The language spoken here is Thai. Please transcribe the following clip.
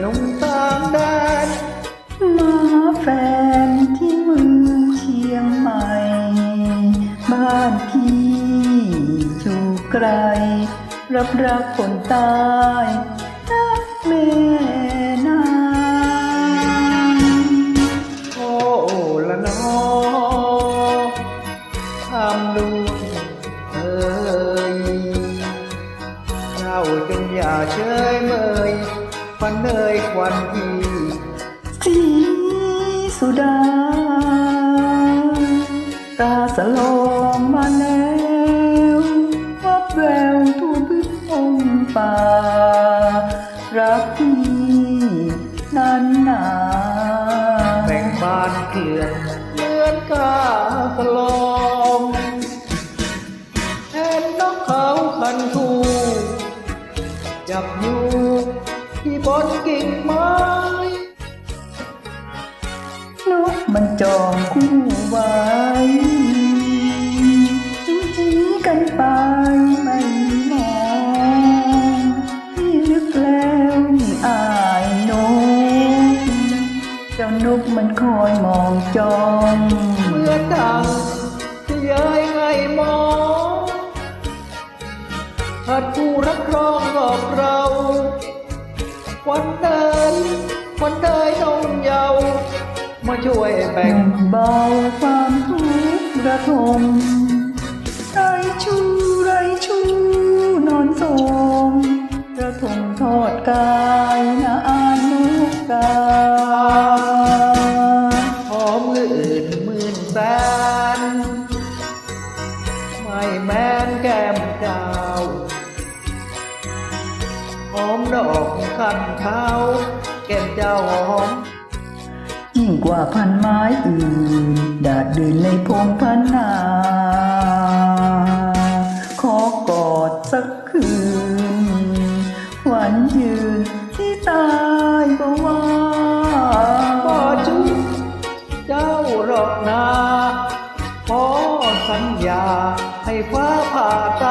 หนุ่มต่างแดนมาแฟนที่เมืองเชียงใหม่ บ้านพี่อยู่ไกล รับรักคนตายรักแม่นางโอ้ละนอทำลูกเอ่ยเจ้าจงอย่าเชย วันพี่สีสุดา ตาสลองมาแล้ววับแววทั่วพื้นองป่า รักพี่นั้นหนาแบ่งบานเกลื่อนเลื่อนกาสลองแทนนกเขาคันทูจับอยู่ บนกิ่งไม้นกมันจองคู่ไว้จูจีกันไปไม่มองที่นึกแล้วนี่อายนกเจ้านกมันคอยมองจองเมื่อนดังที่เย้ยไงมองหัดผู้รักครองบอกเรา วันเดินวันเดินนงเยาว์มาช่วยแบ่งเบาความทุกข์ระทมไรชูไรชูนอนโสมระทมทอดกายนาอานุกาหอมอื่นหมื่นแสนไม่แม้นแก้มเจ้าหอมดอก ขัดเท้าแก้มเจ้าหอมยิ่งกว่าพันไม้อื่น ดาดดื่นในพงพันนา ขอกอดสักคืนหวันยืนที่ตายก็ว่าบ่ชุดเจ้ารอกนาขอสัญญาให้ฟ้าผ่าใจ